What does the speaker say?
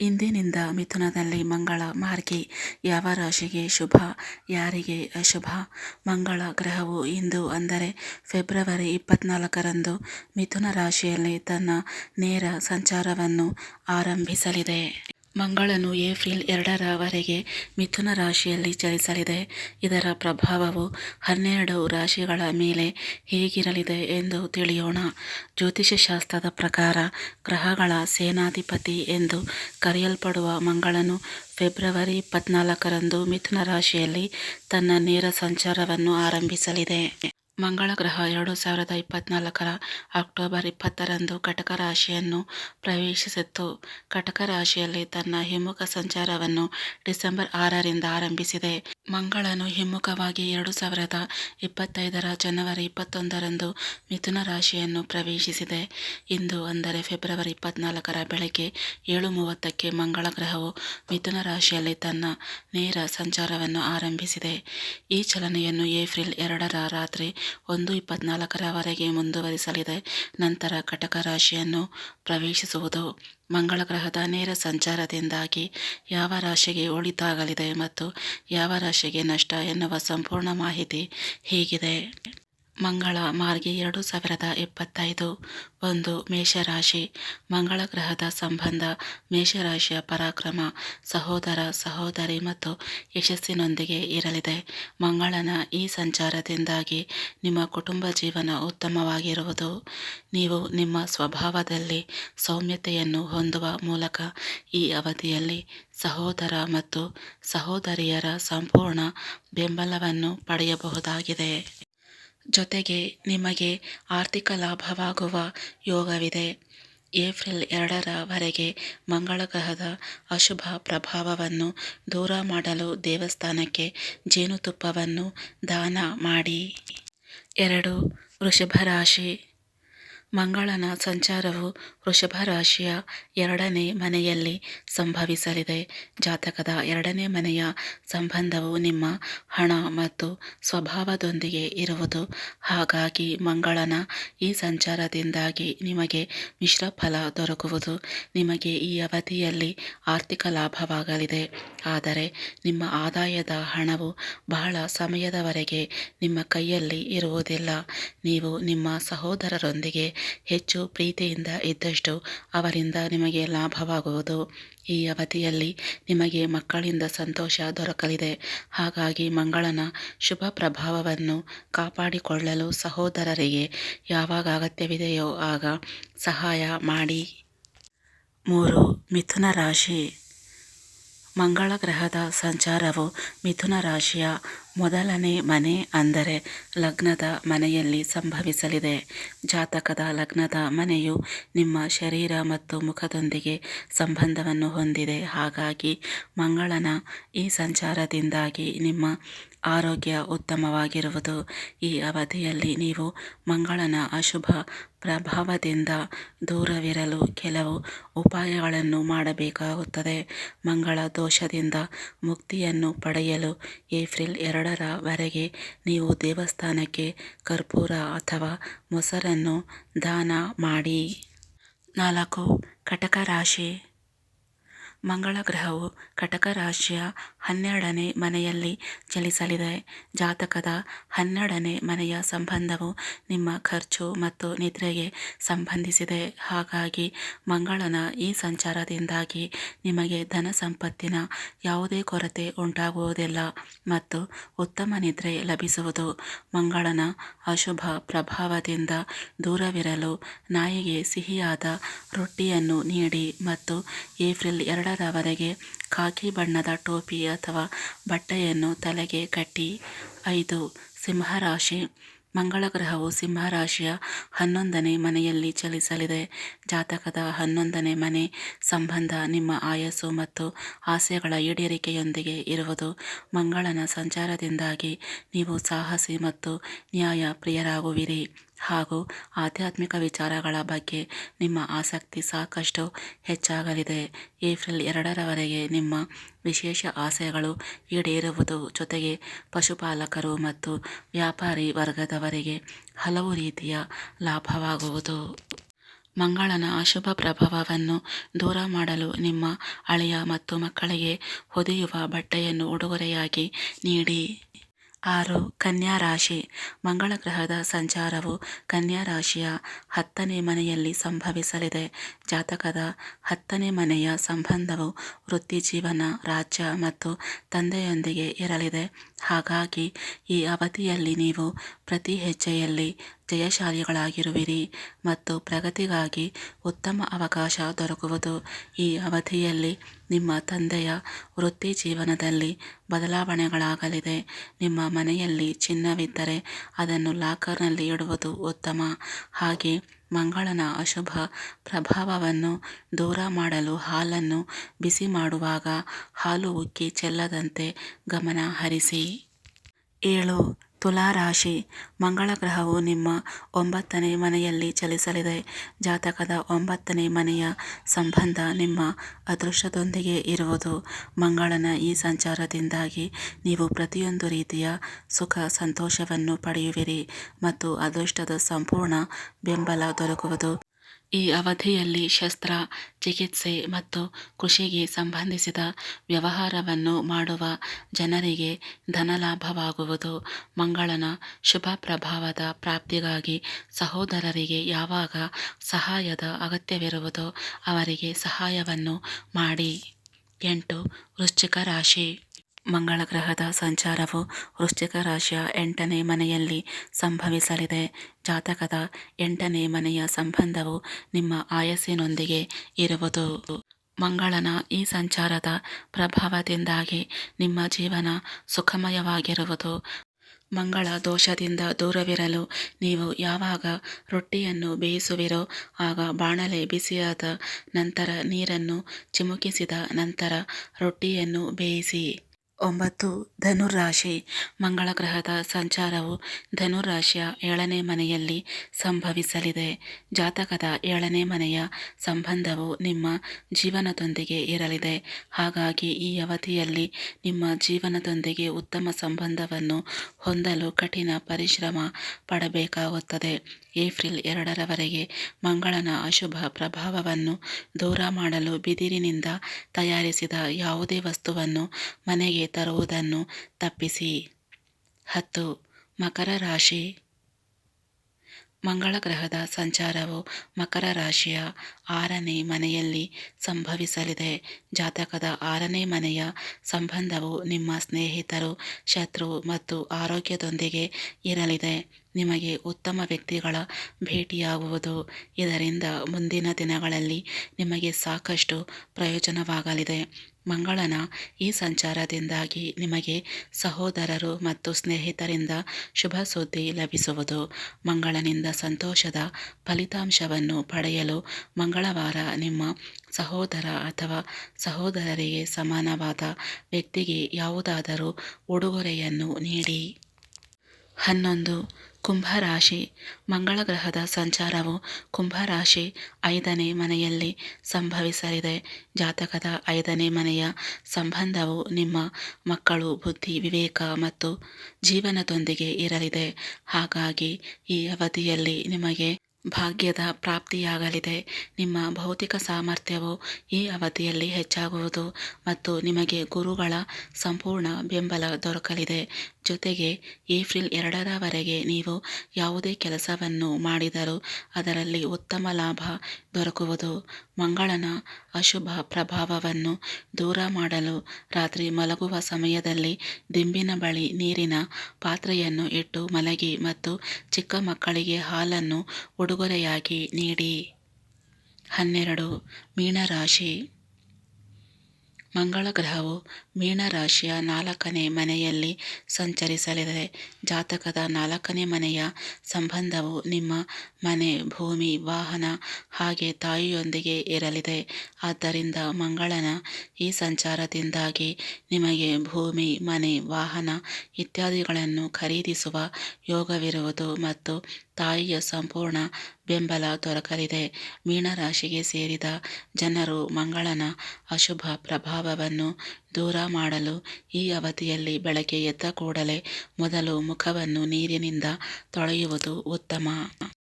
ಇಂದಿನಿಂದ ಮಿಥುನದಲ್ಲಿ ಮಂಗಳ ಮಾರ್ಗಿ ಯಾವ ರಾಶಿಗೆ ಶುಭ, ಯಾರಿಗೆ ಅಶುಭ? ಮಂಗಳ ಗ್ರಹವು ಇಂದು ಅಂದರೆ ಫೆಬ್ರವರಿ ಇಪ್ಪತ್ನಾಲ್ಕರಂದು ಮಿಥುನ ರಾಶಿಯಲ್ಲಿ ತನ್ನ ನೇರ ಸಂಚಾರವನ್ನು ಆರಂಭಿಸಲಿದೆ. ಮಂಗಳನು ಏಪ್ರಿಲ್ ಎರಡರವರೆಗೆ ಮಿಥುನ ರಾಶಿಯಲ್ಲಿ ಚಲಿಸಲಿದೆ. ಇದರ ಪ್ರಭಾವವು ಹನ್ನೆರಡು ರಾಶಿಗಳ ಮೇಲೆ ಹೇಗಿರಲಿದೆ ಎಂದು ತಿಳಿಯೋಣ. ಜ್ಯೋತಿಷ್ಯಶಾಸ್ತ್ರದ ಪ್ರಕಾರ ಗ್ರಹಗಳ ಸೇನಾಧಿಪತಿ ಎಂದು ಕರೆಯಲ್ಪಡುವ ಮಂಗಳನು ಫೆಬ್ರವರಿ ಇಪ್ಪತ್ನಾಲ್ಕರಂದು ಮಿಥುನ ರಾಶಿಯಲ್ಲಿ ತನ್ನ ನೇರ ಸಂಚಾರವನ್ನು ಆರಂಭಿಸಲಿದೆ. ಮಂಗಳ ಗ್ರಹ ಎರಡು ಸಾವಿರದ ಇಪ್ಪತ್ನಾಲ್ಕರ ಅಕ್ಟೋಬರ್ ಇಪ್ಪತ್ತರಂದು ಕಟಕ ರಾಶಿಯನ್ನು ಪ್ರವೇಶಿಸಿತ್ತು. ಕಟಕ ರಾಶಿಯಲ್ಲಿ ತನ್ನ ಹಿಮ್ಮುಖ ಸಂಚಾರವನ್ನು ಡಿಸೆಂಬರ್ ಆರರಿಂದ ಆರಂಭಿಸಿದೆ. ಮಂಗಳನು ಹಿಮ್ಮುಖವಾಗಿ ಎರಡು ಸಾವಿರದ ಇಪ್ಪತ್ತೈದರ ಜನವರಿ ಇಪ್ಪತ್ತೊಂದರಂದು ಮಿಥುನ ರಾಶಿಯನ್ನು ಪ್ರವೇಶಿಸಿದೆ. ಇಂದು ಅಂದರೆ ಫೆಬ್ರವರಿ ಇಪ್ಪತ್ನಾಲ್ಕರ ಬೆಳಗ್ಗೆ ಏಳು ಮೂವತ್ತಕ್ಕೆ ಮಂಗಳ ಗ್ರಹವು ಮಿಥುನ ರಾಶಿಯಲ್ಲಿ ತನ್ನ ನೇರ ಸಂಚಾರವನ್ನು ಆರಂಭಿಸಿದೆ. ಈ ಚಲನೆಯನ್ನು ಏಪ್ರಿಲ್ ಎರಡರ ರಾತ್ರಿ ಒಂದು ಇಪ್ಪತ್ನಾಲ್ಕರವರೆಗೆ ಮುಂದುವರಿಸಲಿದೆ. ನಂತರ ಕಟಕ ರಾಶಿಯನ್ನು ಪ್ರವೇಶಿಸುವುದು ಮಂಗಳ ಗ್ರಹದ ನೇರ ಸಂಚಾರದಿಂದಾಗಿ ಯಾವ ರಾಶಿಗೆ ಒಳಿತಾಗಲಿದೆ ಮತ್ತು ಯಾವ ರಾಶಿಗೆ ನಷ್ಟ ಎನ್ನುವ ಸಂಪೂರ್ಣ ಮಾಹಿತಿ ಹೀಗಿದೆ. ಮಂಗಳ ಮಾರ್ಗಿ ಎರಡು ಸಾವಿರದ ಇಪ್ಪತ್ತೈದು ಒಂದು ಮೇಷರಾಶಿ. ಮಂಗಳ ಗ್ರಹದ ಸಂಬಂಧ. ಮೇಷರಾಶಿಯ ಪರಾಕ್ರಮ. ಸಹೋದರ, ಸಹೋದರಿ ಮತ್ತು ಯಶಸ್ಸಿನೊಂದಿಗೆ ಇರಲಿದೆ. ಮಂಗಳನ ಈ ಸಂಚಾರದಿಂದಾಗಿ ನಿಮ್ಮ ಕುಟುಂಬ ಜೀವನ ಉತ್ತಮವಾಗಿರುವುದು. ನೀವು ನಿಮ್ಮ ಸ್ವಭಾವದಲ್ಲಿ ಸೌಮ್ಯತೆಯನ್ನು ಹೊಂದುವ ಮೂಲಕ ಈ ಅವಧಿಯಲ್ಲಿ ಸಹೋದರ ಮತ್ತು ಸಹೋದರಿಯರ ಸಂಪೂರ್ಣ ಬೆಂಬಲವನ್ನು ಪಡೆಯಬಹುದಾಗಿದೆ. ಜೊತೆಗೆ ನಿಮಗೆ ಆರ್ಥಿಕ ಲಾಭವಾಗುವ ಯೋಗವಿದೆ. ಏಪ್ರಿಲ್ ಎರಡರವರೆಗೆ ಮಂಗಳ ಗ್ರಹದ ಅಶುಭ ಪ್ರಭಾವವನ್ನು ದೂರ ಮಾಡಲು ದೇವಸ್ಥಾನಕ್ಕೆ ಜೇನುತುಪ್ಪವನ್ನು ದಾನ ಮಾಡಿ. ಎರಡು ವೃಷಭ ರಾಶಿ ಮಂಗಳನ ಸಂಚಾರವು ವೃಷಭ ರಾಶಿಯ ಎರಡನೇ ಮನೆಯಲ್ಲಿ ಸಂಭವಿಸಲಿದೆ. ಜಾತಕದ ಎರಡನೇ ಮನೆಯ ಸಂಬಂಧವು ನಿಮ್ಮ ಹಣ ಮತ್ತು ಸ್ವಭಾವದೊಂದಿಗೆ ಇರುವುದು. ಹಾಗಾಗಿ ಮಂಗಳನ ಈ ಸಂಚಾರದಿಂದಾಗಿ ನಿಮಗೆ ಮಿಶ್ರ ಫಲ ದೊರಕುವುದು. ನಿಮಗೆ ಈ ಅವಧಿಯಲ್ಲಿ ಆರ್ಥಿಕ ಲಾಭವಾಗಲಿದೆ. ಆದರೆ ನಿಮ್ಮ ಆದಾಯದ ಹಣವು ಬಹಳ ಸಮಯದವರೆಗೆ ನಿಮ್ಮ ಕೈಯಲ್ಲಿ ಇರುವುದಿಲ್ಲ. ನೀವು ನಿಮ್ಮ ಸಹೋದರರೊಂದಿಗೆ ಹೆಚ್ಚು ಪ್ರೀತಿಯಿಂದ ಇದ್ದಷ್ಟು ಅವರಿಂದ ನಿಮಗೆ ಲಾಭವಾಗುವುದು. ಈ ಅವಧಿಯಲ್ಲಿ ನಿಮಗೆ ಮಕ್ಕಳಿಂದ ಸಂತೋಷ ದೊರಕಲಿದೆ. ಹಾಗಾಗಿ ಮಂಗಳನ ಶುಭ ಪ್ರಭಾವವನ್ನು ಕಾಪಾಡಿಕೊಳ್ಳಲು ಸಹೋದರರಿಗೆ ಯಾವಾಗ ಅಗತ್ಯವಿದೆಯೋ ಆಗ ಸಹಾಯ ಮಾಡಿ. ಮೂರು, ಮಿಥುನ ರಾಶಿ. ಮಂಗಳ ಗ್ರಹದ ಸಂಚಾರವು ಮಿಥುನ ರಾಶಿಯ ಮೊದಲನೇ ಮನೆ ಅಂದರೆ ಲಗ್ನದ ಮನೆಯಲ್ಲಿ ಸಂಭವಿಸಲಿದೆ. ಜಾತಕದ ಲಗ್ನದ ಮನೆಯು ನಿಮ್ಮ ಶರೀರ ಮತ್ತು ಮುಖದೊಂದಿಗೆ ಸಂಬಂಧವನ್ನು ಹೊಂದಿದೆ. ಹಾಗಾಗಿ ಮಂಗಳನ ಈ ಸಂಚಾರದಿಂದಾಗಿ ನಿಮ್ಮ ಆರೋಗ್ಯ ಉತ್ತಮವಾಗಿರುವುದು. ಈ ಅವಧಿಯಲ್ಲಿ ನೀವು ಮಂಗಳನ ಅಶುಭ ಪ್ರಭಾವದಿಂದ ದೂರವಿರಲು ಕೆಲವು ಉಪಾಯಗಳನ್ನು ಮಾಡಬೇಕಾಗುತ್ತದೆ. ಮಂಗಳ ದೋಷದಿಂದ ಮುಕ್ತಿಯನ್ನು ಪಡೆಯಲು ಏಪ್ರಿಲ್ ಎರಡರವರೆಗೆ ನೀವು ದೇವಸ್ಥಾನಕ್ಕೆ ಕರ್ಪೂರ ಅಥವಾ ಮೊಸರನ್ನು ದಾನ ಮಾಡಿ. ನಾಲ್ಕು ಕಟಕ ರಾಶಿ. ಮಂಗಳ ಗ್ರಹವು ಕಟಕ ರಾಶಿಯ ಹನ್ನೆರಡನೇ ಮನೆಯಲ್ಲಿ ಚಲಿಸಲಿದೆ. ಜಾತಕದ ಹನ್ನೆರಡನೇ ಮನೆಯ ಸಂಬಂಧವು ನಿಮ್ಮ ಖರ್ಚು ಮತ್ತು ನಿದ್ರೆಗೆ ಸಂಬಂಧಿಸಿದೆ. ಹಾಗಾಗಿ ಮಂಗಳನ ಈ ಸಂಚಾರದಿಂದಾಗಿ ನಿಮಗೆ ಧನ ಸಂಪತ್ತಿನ ಯಾವುದೇ ಕೊರತೆ ಉಂಟಾಗುವುದಿಲ್ಲ ಮತ್ತು ಉತ್ತಮ ನಿದ್ರೆ ಲಭಿಸುವುದು. ಮಂಗಳನ ಅಶುಭ ಪ್ರಭಾವದಿಂದ ದೂರವಿರಲು ನಾಯಿಗೆ ಸಿಹಿಯಾದ ರೊಟ್ಟಿಯನ್ನು ನೀಡಿ ಮತ್ತು ಏಪ್ರಿಲ್ ಎರಡರವರೆಗೆ ಖಾಕಿ ಬಣ್ಣದ ಟೋಪಿ ಅಥವಾ ಬಟ್ಟೆಯನ್ನು ತಲೆಗೆ ಕಟ್ಟಿ ಐದು ಸಿಂಹರಾಶಿ ಮಂಗಳ ಗ್ರಹವು ಸಿಂಹರಾಶಿಯ ಹನ್ನೊಂದನೇ ಮನೆಯಲ್ಲಿ ಚಲಿಸಲಿದೆ. ಜಾತಕದ ಹನ್ನೊಂದನೇ ಮನೆ ಸಂಬಂಧ ನಿಮ್ಮ ಆಯಸ್ಸು ಮತ್ತು ಆಸೆಗಳ ಈಡೇರಿಕೆಯೊಂದಿಗೆ ಇರುವುದು. ಮಂಗಳನ ಸಂಚಾರದಿಂದಾಗಿ ನೀವು ಸಾಹಸಿ ಮತ್ತು ನ್ಯಾಯ ಪ್ರಿಯರಾಗುವಿರಿ ಹಾಗೂ ಆಧ್ಯಾತ್ಮಿಕ ವಿಚಾರಗಳ ಬಗ್ಗೆ ನಿಮ್ಮ ಆಸಕ್ತಿ ಸಾಕಷ್ಟು ಹೆಚ್ಚಾಗಲಿದೆ. ಏಪ್ರಿಲ್ ಎರಡರವರೆಗೆ ನಿಮ್ಮ ವಿಶೇಷ ಆಸೆಗಳು ಈಡೇರುವುದು ಜೊತೆಗೆ ಪಶುಪಾಲಕರು ಮತ್ತು ವ್ಯಾಪಾರಿ ವರ್ಗದವರಿಗೆ ಹಲವು ರೀತಿಯ ಲಾಭವಾಗುವುದು. ಮಂಗಳನ ಅಶುಭ ಪ್ರಭಾವವನ್ನು ದೂರ ಮಾಡಲು ನಿಮ್ಮ ಅಳಿಯ ಮತ್ತು ಮಕ್ಕಳಿಗೆ ಹೊದೆಯುವ ಬಟ್ಟೆಯನ್ನು ಉಡುಗೊರೆಯಾಗಿ ನೀಡಿ. ಆರು, ಕನ್ಯಾ ರಾಶಿ. ಮಂಗಳ ಗ್ರಹದ ಸಂಚಾರವು ಕನ್ಯಾ ರಾಶಿಯ ಹತ್ತನೇ ಮನೆಯಲ್ಲಿ ಸಂಭವಿಸಲಿದೆ. ಜಾತಕದ ಹತ್ತನೇ ಮನೆಯ ಸಂಬಂಧವು ವೃತ್ತಿ ಜೀವನ, ರಾಜ್ಯ ಮತ್ತು ತಂದೆಯೊಂದಿಗೆ ಇರಲಿದೆ. ಹಾಗಾಗಿ ಈ ಅವಧಿಯಲ್ಲಿ ನೀವು ಪ್ರತಿ ಹೆಜ್ಜೆಯಲ್ಲಿ ಜಯಶಾಲಿಗಳಾಗಿರುವಿರಿ ಮತ್ತು ಪ್ರಗತಿಗಾಗಿ ಉತ್ತಮ ಅವಕಾಶ ದೊರಕುವುದು. ಈ ಅವಧಿಯಲ್ಲಿ ನಿಮ್ಮ ತಂದೆಯ ವೃತ್ತಿ ಜೀವನದಲ್ಲಿ ಬದಲಾವಣೆಗಳಾಗಲಿದೆ. ನಿಮ್ಮ ಮನೆಯಲ್ಲಿ ಚಿನ್ನವಿದ್ದರೆ ಅದನ್ನು ಲಾಕರ್ನಲ್ಲಿ ಇಡುವುದು ಉತ್ತಮ. ಹಾಗೆ ಮಂಗಳನ ಅಶುಭ ಪ್ರಭಾವವನ್ನು ದೂರ ಮಾಡಲು ಹಾಲನ್ನು ಬಿಸಿ ಮಾಡುವಾಗ ಹಾಲು ಉಕ್ಕಿ ಚೆಲ್ಲದಂತೆ ಗಮನ ಹರಿಸಿ. ಏಳು ತುಲಾ ರಾಶಿ ಮಂಗಳ ಗ್ರಹವು ನಿಮ್ಮ ಒಂಬತ್ತನೇ ಮನೆಯಲ್ಲಿ ಚಲಿಸಲಿದೆ. ಜಾತಕದ ಒಂಬತ್ತನೇ ಮನೆಯ ಸಂಬಂಧ ನಿಮ್ಮ ಅದೃಷ್ಟದೊಂದಿಗೆ ಇರುವುದು. ಮಂಗಳನ ಈ ಸಂಚಾರದಿಂದಾಗಿ ನೀವು ಪ್ರತಿಯೊಂದು ರೀತಿಯ ಸುಖ ಸಂತೋಷವನ್ನು ಪಡೆಯುವಿರಿ ಮತ್ತು ಅದೃಷ್ಟದ ಸಂಪೂರ್ಣ ಬೆಂಬಲ ದೊರಕುವುದು. ಈ ಅವಧಿಯಲ್ಲಿ ಶಸ್ತ್ರ, ಚಿಕಿತ್ಸೆ ಮತ್ತು ಕೃಷಿಗೆ ಸಂಬಂಧಿಸಿದ ವ್ಯವಹಾರವನ್ನು ಮಾಡುವ ಜನರಿಗೆ ಧನಲಾಭವಾಗುವುದು ಮಂಗಳನ ಶುಭ ಪ್ರಭಾವದ ಪ್ರಾಪ್ತಿಗಾಗಿ ಸಹೋದರರಿಗೆ ಯಾವಾಗ ಸಹಾಯದ ಅಗತ್ಯವಿರುವುದೋ ಅವರಿಗೆ ಸಹಾಯವನ್ನು ಮಾಡಿ. ಎಂಟು ವೃಶ್ಚಿಕ ರಾಶಿ. ಮಂಗಳ ಗ್ರಹದ ಸಂಚಾರವು ವೃಶ್ಚಿಕ ರಾಶಿಯ ಎಂಟನೇ ಮನೆಯಲ್ಲಿ ಸಂಭವಿಸಲಿದೆ. ಜಾತಕದ ಎಂಟನೇ ಮನೆಯ ಸಂಬಂಧವು ನಿಮ್ಮ ಆಯಸ್ಸಿನೊಂದಿಗೆ ಇರುವುದು. ಮಂಗಳನ ಈ ಸಂಚಾರದ ಪ್ರಭಾವದಿಂದಾಗಿ ನಿಮ್ಮ ಜೀವನ ಸುಖಮಯವಾಗಿರುವುದು. ಮಂಗಳ ದೋಷದಿಂದ ದೂರವಿರಲು ನೀವು ಯಾವಾಗ ರೊಟ್ಟಿಯನ್ನು ಬೇಯಿಸುವಿರೋ ಆಗ ಬಾಣಲೆ ಬಿಸಿಯಾದ ನಂತರ ನೀರನ್ನು ಚಿಮುಕಿಸಿದ ನಂತರ ರೊಟ್ಟಿಯನ್ನು ಬೇಯಿಸಿ. ಒಂಬತ್ತು ಧನುರಾಶಿ ಮಂಗಳ ಗ್ರಹದ ಸಂಚಾರವು ಧನುರಾಶಿಯ ಏಳನೇ ಮನೆಯಲ್ಲಿ ಸಂಭವಿಸಲಿದೆ. ಜಾತಕದ ಏಳನೇ ಮನೆಯ ಸಂಬಂಧವು ನಿಮ್ಮ ಜೀವನದೊಂದಿಗೆ ಇರಲಿದೆ. ಹಾಗಾಗಿ ಈ ಅವಧಿಯಲ್ಲಿ ನಿಮ್ಮ ಜೀವನದೊಂದಿಗೆ ಉತ್ತಮ ಸಂಬಂಧವನ್ನು ಹೊಂದಲು ಕಠಿಣ ಪರಿಶ್ರಮ ಪಡಬೇಕಾಗುತ್ತದೆ. ಏಪ್ರಿಲ್ ಎರಡರವರೆಗೆ ಮಂಗಳನ ಅಶುಭ ಪ್ರಭಾವವನ್ನು ದೂರ ಮಾಡಲು ಬಿದಿರಿನಿಂದ ತಯಾರಿಸಿದ ಯಾವುದೇ ವಸ್ತುವನ್ನು ಮನೆಗೆ ತರುವುದನ್ನು ತಪ್ಪಿಸಿ. ಹತ್ತು. ಮಕರ ರಾಶಿ. ಮಂಗಳ ಗ್ರಹದ ಸಂಚಾರವು ಮಕರ ರಾಶಿಯ ಆರನೇ ಮನೆಯಲ್ಲಿ ಸಂಭವಿಸಲಿದೆ. ಜಾತಕದ ಆರನೇ ಮನೆಯ ಸಂಬಂಧವು ನಿಮ್ಮ ಸ್ನೇಹಿತರು, ಶತ್ರು ಮತ್ತು ಆರೋಗ್ಯದೊಂದಿಗೆ ಇರಲಿದೆ. ನಿಮಗೆ ಉತ್ತಮ ವ್ಯಕ್ತಿಗಳ ಭೇಟಿಯಾಗುವುದು. ಇದರಿಂದ ಮುಂದಿನ ದಿನಗಳಲ್ಲಿ ನಿಮಗೆ ಸಾಕಷ್ಟು ಪ್ರಯೋಜನವಾಗಲಿದೆ. ಮಂಗಳನ ಈ ಸಂಚಾರದಿಂದಾಗಿ ನಿಮಗೆ ಸಹೋದರರು ಮತ್ತು ಸ್ನೇಹಿತರಿಂದ ಶುಭ ಸುದ್ದಿ ಲಭಿಸುವುದು. ಮಂಗಳನಿಂದ ಸಂತೋಷದ ಫಲಿತಾಂಶವನ್ನು ಪಡೆಯಲು ಮಂಗಳವಾರ ನಿಮ್ಮ ಸಹೋದರ ಅಥವಾ ಸಹೋದರರಿಗೆ ಸಮಾನವಾದ ವ್ಯಕ್ತಿಗೆ ಯಾವುದಾದರೂ ಉಡುಗೊರೆಯನ್ನು ನೀಡಿ. ಹನ್ನೊಂದು. ಕುಂಭರಾಶಿ. ಮಂಗಳ ಗ್ರಹದ ಸಂಚಾರವು ಕುಂಭರಾಶಿ ಐದನೇ ಮನೆಯಲ್ಲಿ ಸಂಭವಿಸಲಿದೆ. ಜಾತಕದ ಐದನೇ ಮನೆಯ ಸಂಬಂಧವು ನಿಮ್ಮ ಮಕ್ಕಳು, ಬುದ್ಧಿ, ವಿವೇಕ ಮತ್ತು ಜೀವನದೊಂದಿಗೆ ಇರಲಿದೆ. ಹಾಗಾಗಿ ಈ ಅವಧಿಯಲ್ಲಿ ನಿಮಗೆ ಭಾಗ್ಯದ ಪ್ರಾಪ್ತಿಯಾಗಲಿದೆ. ನಿಮ್ಮ ಭೌತಿಕ ಸಾಮರ್ಥ್ಯವು ಈ ಅವಧಿಯಲ್ಲಿ ಹೆಚ್ಚಾಗುವುದು ಮತ್ತು ನಿಮಗೆ ಗುರುಗಳ ಸಂಪೂರ್ಣ ಬೆಂಬಲ ದೊರಕಲಿದೆ. ಜೊತೆಗೆ ಏಪ್ರಿಲ್ ಎರಡರವರೆಗೆ ನೀವು ಯಾವುದೇ ಕೆಲಸವನ್ನು ಮಾಡಿದರೂ ಅದರಲ್ಲಿ ಉತ್ತಮ ಲಾಭ ದೊರಕುವುದು. ಮಂಗಳನ ಅಶುಭ ಪ್ರಭಾವವನ್ನು ದೂರ ಮಾಡಲು ರಾತ್ರಿ ಮಲಗುವ ಸಮಯದಲ್ಲಿ ದಿಂಬಿನ ಬಳಿ ನೀರಿನ ಪಾತ್ರೆಯನ್ನು ಇಟ್ಟು ಮಲಗಿ ಮತ್ತು ಚಿಕ್ಕ ಮಕ್ಕಳಿಗೆ ಹಾಲನ್ನು ಉಡುಗೊರೆಯಾಗಿ ನೀಡಿ. ಹನ್ನೆರಡು. ಮೀನರಾಶಿ. ಮಂಗಳ ಗ್ರಹವು ಮೀನರಾಶಿಯ ನಾಲ್ಕನೇ ಮನೆಯಲ್ಲಿ ಸಂಚರಿಸಲಿದೆ. ಜಾತಕದ ನಾಲ್ಕನೇ ಮನೆಯ ಸಂಬಂಧವು ನಿಮ್ಮ ಮನೆ, ಭೂಮಿ, ವಾಹನ ಹಾಗೆ ತಾಯಿಯೊಂದಿಗೆ ಇರಲಿದೆ. ಆದ್ದರಿಂದ ಮಂಗಳನ ಈ ಸಂಚಾರದಿಂದಾಗಿ ನಿಮಗೆ ಭೂಮಿ, ಮನೆ, ವಾಹನ ಇತ್ಯಾದಿಗಳನ್ನು ಖರೀದಿಸುವ ಯೋಗವಿರುವುದು ಮತ್ತು ತಾಯಿಯ ಸಂಪೂರ್ಣ ಬೆಂಬಲ ದೊರಕಲಿದೆ. ಮೀನರಾಶಿಗೆ ಸೇರಿದ ಜನರು ಮಂಗಳನ ಅಶುಭ ಪ್ರಭಾವವನ್ನು ದೂರ ಮಾಡಲು ಈ ಅವಧಿಯಲ್ಲಿ ಬೆಳಗ್ಗೆ ಎದ್ದ ಕೂಡಲೇ ಮೊದಲು ಮುಖವನ್ನು ನೀರಿನಿಂದ ತೊಳೆಯುವುದು ಉತ್ತಮ.